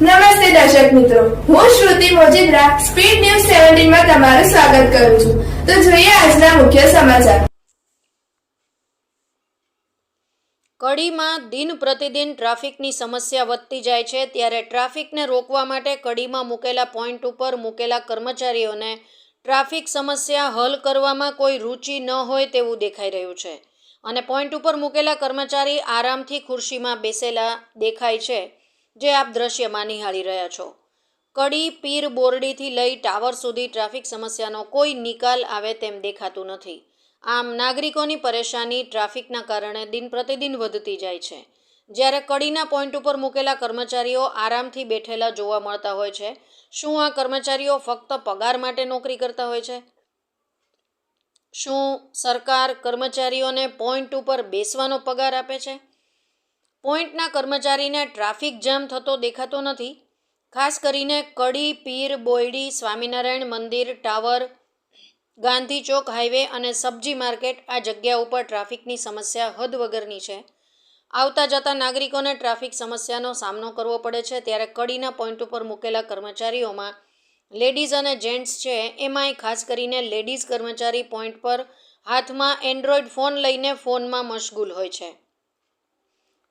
નમસ્તે દર્શક મિત્રો. હું શ્રુતિ મોજીદ્રા સ્પીડ ન્યૂઝ સેવન્ટીનમાં તમારું સ્વાગત કરું છું. તો જોઈએ આજના મુખ્ય સમાચાર. કડીમાં દિન પ્રતિદિન ટ્રાફિકની સમસ્યા વધતી જાય છે, ત્યારે ટ્રાફિકને રોકવા માટે કડીમાં મૂકેલા પોઈન્ટ ઉપર મૂકેલા કર્મચારીઓને ટ્રાફિક સમસ્યા હલ કરવામાં કોઈ રુચિ ન હોય તેવું દેખાઈ રહ્યું છે. અને પોઈન્ટ ઉપર મૂકેલા કર્મચારી આરામથી ખુરશીમાં બેસેલા દેખાય છે. જે આપ દ્રશ્યમાં નિહાળી રહ્યા છો. કડી, પીર, બોરડીથી લઈ ટાવર સુધી ટ્રાફિક સમસ્યાનો કોઈ નિકાલ આવે તેમ દેખાતું નથી. આમ નાગરિકોની પરેશાની ટ્રાફિકના કારણે દિન પ્રતિદિન વધતી જાય છે. જ્યારે કડીના પોઈન્ટ ઉપર મૂકેલા કર્મચારીઓ આરામથી બેઠેલા જોવા મળતા હોય છે, શું આ કર્મચારીઓ ફક્ત પગાર માટે નોકરી કરતા હોય છે? શું સરકાર કર્મચારીઓને પોઈન્ટ ઉપર બેસવાનો પગાર આપે છે? પોઈન્ટના કર્મચારીને ટ્રાફિક જામ થતો દેખાતો નથી. ખાસ કરીને કડી, પીર, બોયડી, સ્વામિનારાયણ મંદિર, ટાવર, ગાંધી ચોક, હાઈવે અને સબ્જી માર્કેટ આ જગ્યા ઉપર ટ્રાફિકની સમસ્યા હદ વગરની છે. આવતા જતા નાગરિકોને ટ્રાફિક સમસ્યાનો સામનો કરવો પડે છે ત્યારે કડીના પોઈન્ટ ઉપર મૂકેલા કર્મચારીઓમાં લેડીઝ અને જેન્ટ્સ છે એમાંય ખાસ કરીને લેડીઝ કર્મચારી પોઈન્ટ પર હાથમાં એન્ડ્રોઈડ ફોન લઈને ફોનમાં મશગુલ હોય છે.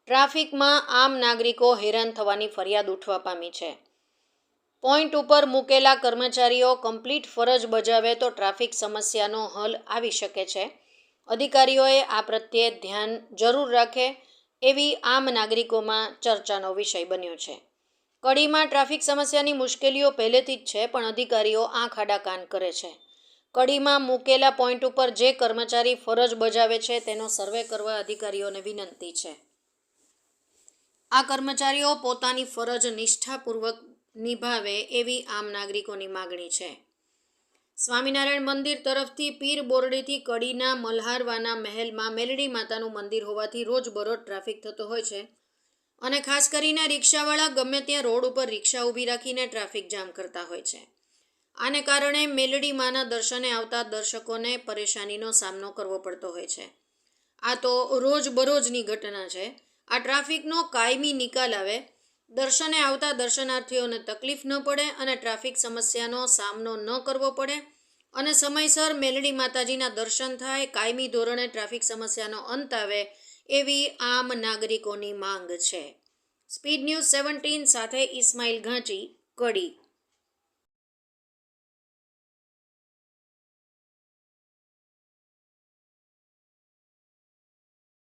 ટ્રાફિકમાં આમ નાગરિકો હેરાન થવાની ફરિયાદ ઉઠવા પામી છે. પોઈન્ટ ઉપર મૂકેલા કર્મચારીઓ કમ્પ્લીટ ફરજ બજાવે તો ટ્રાફિક સમસ્યાનો હલ આવી શકે છે. અધિકારીઓએ આ પ્રત્યે ધ્યાન જરૂર રાખે એવી આમ નાગરિકોમાં ચર્ચાનો વિષય બન્યો છે. કડીમાં ટ્રાફિક સમસ્યાની મુશ્કેલીઓ પહેલેથી જ છે, પણ અધિકારીઓ આંખ આડા કાન કરે છે. કડીમાં મૂકેલા પોઈન્ટ ઉપર જે કર્મચારી ફરજ બજાવે છે, તેનો સર્વે કરવા અધિકારીઓને વિનંતી છે. આ કર્મચારીઓ પોતાની ફરજ નિષ્ઠાપૂર્વક નિભાવે એવી આમ નાગરિકોની માગણી છે. સ્વામિનારાયણ મંદિર તરફથી પીર બોરડીથી કડીના મલ્હારવાના મહેલમાં મેલડી માતાનું મંદિર હોવાથી રોજબરોજ ટ્રાફિક થતો હોય છે અને ખાસ કરીને રિક્ષાવાળા ગમે ત્યાં રોડ ઉપર રિક્ષા ઊભી રાખીને ટ્રાફિક જામ કરતા હોય છે. આને કારણે મેલડી માના દર્શને આવતા દર્શકોને પરેશાનીનો સામનો કરવો પડતો હોય છે. આ તો રોજબરોજની ઘટના છે. આ ટ્રાફિકનો કાયમી નિકાલ આવે. દર્શને આવતા દર્શનાર્થીઓને તકલીફ ન પડે અને ટ્રાફિક સમસ્યાનો સામનો ન કરવો પડે. અને સમયસર મેલડી માતાજીના દર્શન થાય, કાયમી ધોરણે ટ્રાફિક સમસ્યાનો અંત આવે એવી આમ નાગરિકોની માંગ છે. સ્પીડ ન્યૂઝ સેવન્ટીન સાથે ઇસ્માઇલ ઘાંચી, કડી.